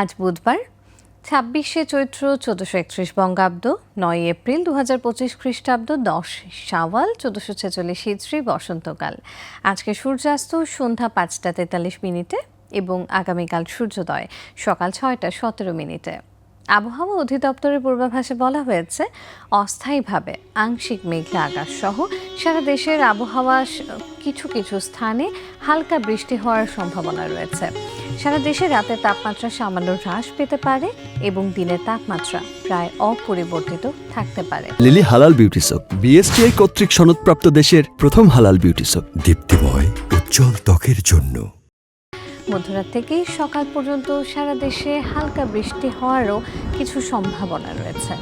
আজ বুধবার, ছাব্বিশে চৈত্র চোদ্দশো একত্রিশ বঙ্গাব্দ, নয় এপ্রিল দু হাজার পঁচিশ খ্রিস্টাব্দ, দশ সাওয়াল চোদ্দশো ছেচল্লিশ হিজড়ি বসন্তকাল। আজকে সূর্যাস্ত সন্ধ্যা পাঁচটা তেতাল্লিশ মিনিটে এবং আগামীকাল সূর্যোদয় সকাল ছয়টা সতেরো মিনিটে। আবহাওয়া অধিদপ্তরের পূর্বাভাসে বলা হয়েছে, অস্থায়ীভাবে আংশিক মেঘলা আকাশ সহ সারা দেশের আবহাওয়া কিছু কিছু স্থানে হালকা বৃষ্টি হওয়ার সম্ভাবনা রয়েছে। সারা দেশে রাতের তাপমাত্রা সামান্য হ্রাস পেতে পারে এবং দিনের তাপমাত্রা প্রায় অপরিবর্তিত থাকতে পারে। লিলি হালাল বিউটি সোপ, বিএসটিআই কর্তৃক সনদপ্রাপ্ত দেশের প্রথম হালাল বিউটি সোপ, দীপ্তিময়, উজ্জ্বল ত্বকের জন্য। মধ্যরাত থেকেই সকাল পর্যন্ত সারা দেশে হালকা বৃষ্টি হওয়ারও কিছু সম্ভাবনা রয়েছে।